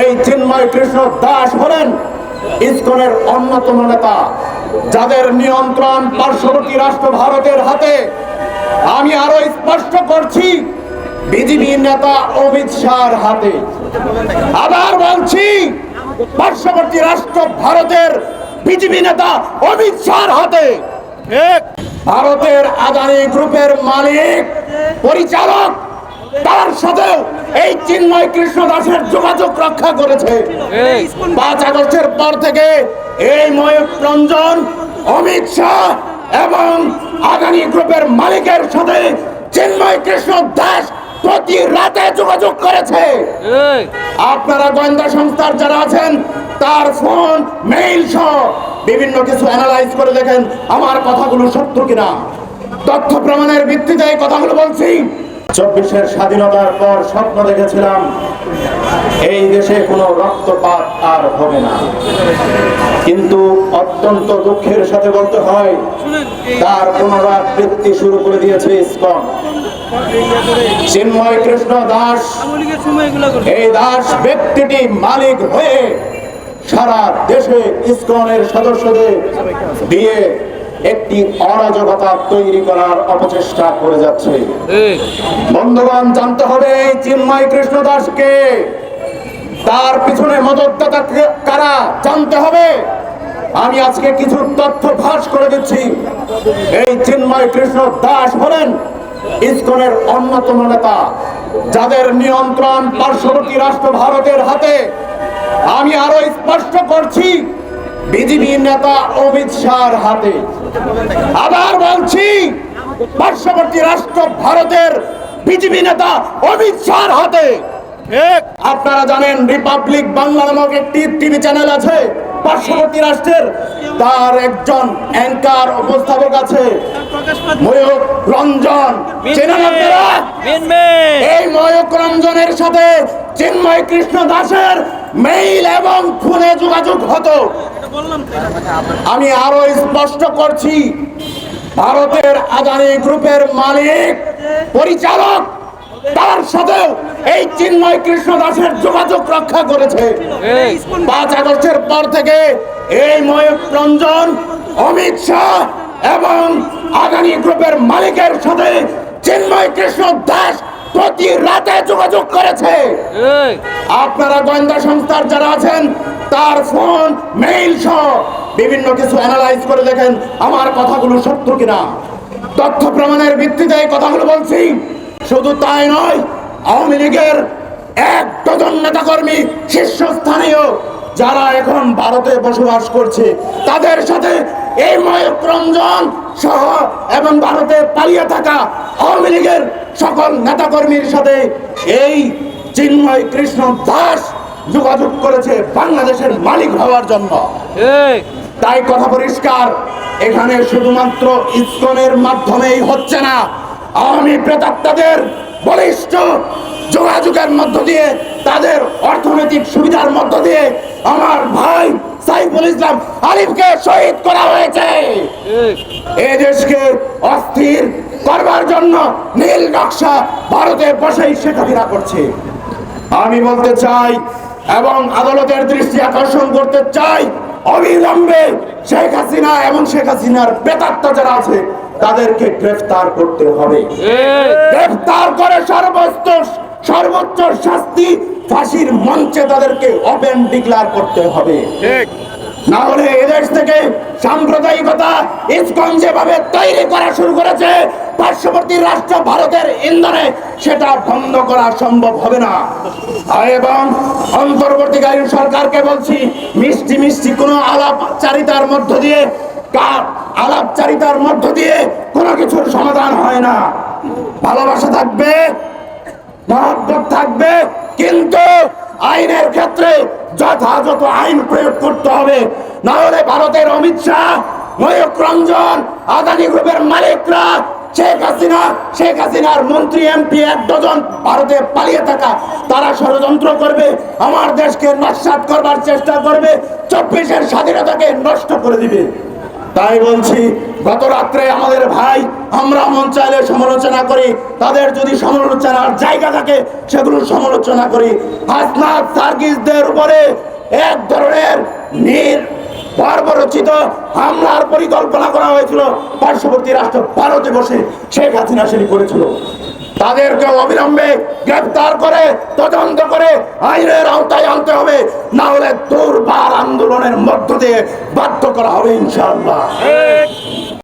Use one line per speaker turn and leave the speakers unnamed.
এই চিন্ময় কৃষ্ণ দাস হলেন ইসকনের অন্যতম নেতা যাদের নিয়ন্ত্রণ পার্শ্ববর্তী রাষ্ট্র ভারতের হাতে। আমি আরও স্পষ্ট করছি বিজেপি নেতা অমিত শাহর হাতে। আবার বলছি পার্শ্ববর্তী রাষ্ট্র ভারতের বিজেপি নেতা অমিত শাহর হাতে। ভারতের আদানি গ্রুপের মালিক পরিচালক তার সাথেও এই চিন্ময় কৃষ্ণ দাসের যোগাযোগ রক্ষা করেছে। পাঁচ আগস্টের পর থেকে এই ময়ূক রঞ্জন অমিত শাহ এবং আদানি গ্রুপের মালিকের সাথে চিন্ময় কৃষ্ণ দাস প্রতি রাতে যোগাযোগ করেছে। আপনারা গোয়েন্দা সংস্থার যারা আছেন তার ফোন মেইল সহ বিভিন্ন কিছু অ্যানালাইজ করে দেখেন আমার কথাগুলো সত্য কিনা। তথ্য প্রমাণের ভিত্তিতে এই কথাগুলো বলছি। চব্বিশের স্বাধীনতার পর স্বপ্ন দেখেছিলাম, এই দেশে কোনো রক্তপাত আর হবে না। কিন্তু অত্যন্ত দুঃখের সাথে বলতে হয়, তার পুনরাবৃত্তি শুরু করে দিয়েছে ইসকন। চিন্ময় কৃষ্ণ দাস, এই দাস ব্যক্তিটি মালিক হয়ে সারা দেশে ইসকনের সদস্যদের দিয়ে একটি অরাজকতা তৈরি করার অপচেষ্টা করে যাচ্ছে। বন্ধুগণ জানতে হবে এই চিন্ময় কৃষ্ণ দাসকে। তার পিছনে মদতদাতা কারা জানতে হবে। আমি আজকে কিছু তথ্য ফাঁস করে দিচ্ছি। এই চিন্ময় কৃষ্ণ দাস হলেন ইসকনের অন্যতম নেতা যাদের নিয়ন্ত্রণ পার্শ্ববর্তী রাষ্ট্র ভারতের হাতে। আমি আরও স্পষ্ট করছি বিজেপি নেতা অমিত শাহর হাতে। আবার বলছি পার্শ্ববর্তী রাষ্ট্র ভারতের বিজেপি নেতা অমিত শাহর হাতে। আপনারা জানেন রিপাবলিক বাংলা নামক একটি টিভি চ্যানেল আছে পার্শ্ববর্তী রাষ্ট্রের। তার একজন অ্যাঙ্কার উপস্থাপক আছে ময়ূক রঞ্জন। চেনেন আপনারা? এই ময়ূক রঞ্জনের সাথে চিন্ময় কৃষ্ণ দাসের মেইল এবং ফোনে যোগাযোগ হতো। আমি আরও স্পষ্ট করছি ভারতের আদানি গ্রুপের মালিক পরিচালক তার সাথেও এই চিন্ময় কৃষ্ণ দাসের যোগাযোগ রক্ষা করেছে। পাঁচ আগস্টের পর থেকে এই ময়ূর রঞ্জন অমিত শাহ এবং আদানি গ্রুপের মালিকের সাথে চিন্ময় কৃষ্ণ দাস প্রতি রাতে যোগাযোগ করেছে। আপনারা গোয়েন্দা সংস্থার যারা আছেন তার ফোন মেইল সহ বিভিন্ন কিছু অ্যানালাইজ করে দেখেন আমার কথাগুলো সত্য কিনা। তথ্য প্রমাণের ভিত্তিতে এই কথাগুলো বলছি। শুধু তাই নয় আওয়ামী লীগের এক ডজন নেতাকর্মী শীর্ষস্থানীয় যারা এখন ভারতে বসবাস করছে তাদের সাথে এই ময়ূক রঞ্জন সহ এবং ভারতে পালিয়ে থাকা আওয়ামী লীগের সকল নেতাকর্মীর সাথে এই চিন্ময় কৃষ্ণ দাস যোগাযোগ করেছে বাংলাদেশের মালিক হওয়ার জন্য। তাই কথা পরিষ্কার এখানে শুধুমাত্র ইসকনের মাধ্যমেই হচ্ছে না আওয়ামী প্রেতাত্মাদের বলিষ্ঠ যোগাযোগের মধ্য দিয়ে তাদের অর্থনৈতিক সুবিধার মধ্য দিয়ে আমার ভাই সাইফুল ইসলাম আলিফকে শহীদ করা হয়েছে। এ দেশকে অস্থির করবার জন্য নীল নকশা ভারতে বসেই শেখ হাসিনা করছে। আমি বলতে চাই এবং আদালতের দৃষ্টি আকর্ষণ করতে চাই অবিলম্বে শেখ হাসিনা এবং শেখ হাসিনার বেতাত্তা যারা আছে তাদেরকে গ্রেফতার করতে হবে। গ্রেফতার করে সর্বোচ্চ সর্বোচ্চ শাস্তি ফাঁসির মঞ্চে তাদেরকে ওপেন ডিক্লার করতে হবে। না হলে এদেশ থেকে সাম্প্রদায়িকতা ইসকন যেভাবে তৈরি করা শুরু করেছে পার্শ্ববর্তী রাষ্ট্র ভারতের ইন্ধনে সেটা বন্ধ করা সম্ভব হবে না। এবং অন্তর্বর্তীকালীন সরকারকে বলছি মিষ্টি মিষ্টি কোনো আলাপচারিতার মধ্য দিয়ে কা- আলাপচারিতার মধ্য দিয়ে কোনো কিছুর সমাধান হয় না। ভালোবাসা থাকবে মহব্বত থাকবে কিন্তু আইনের ক্ষেত্রে যথাযথ আইন প্রয়োগ করতে হবে। না হলে ভারতের অমিত শাহ ময়ূক রঞ্জন, আদানি গ্রুপের মালিকরা, শেখ হাসিনা, শেখ হাসিনার মন্ত্রী, এমপি এক ডজন ভারতে পালিয়ে থাকা, তারা ষড়যন্ত্র করবে, আমার দেশকে নস্বাত করবার চেষ্টা করবে, চব্বিশের স্বাধীনতাকে নষ্ট করে দিবে। তাই বলছি, গত রাত্রে আমাদের ভাই, আমরা মন চাইলে সমালোচনা করি, তাদের যদি সমালোচনার জায়গা থাকে, সেগুলো সমালোচনা করি। হাসনাথ সার্গিসদের উপরে এক ধরনের নির, বর্বরচিত হামলার পরিকল্পনা করা হয়েছিল। পার্শ্ববর্তী রাষ্ট্র ভারতে বসে শেখ হাসিনা সেটি করেছিল। তাদেরকে অবিলম্বে গ্রেফতার করে তদন্ত করে আইনের আওতায় আনতে হবে। না হলে দুর্বার আন্দোলনের মধ্য দিয়ে বাধ্য করা হবে ইনশাআল্লাহ।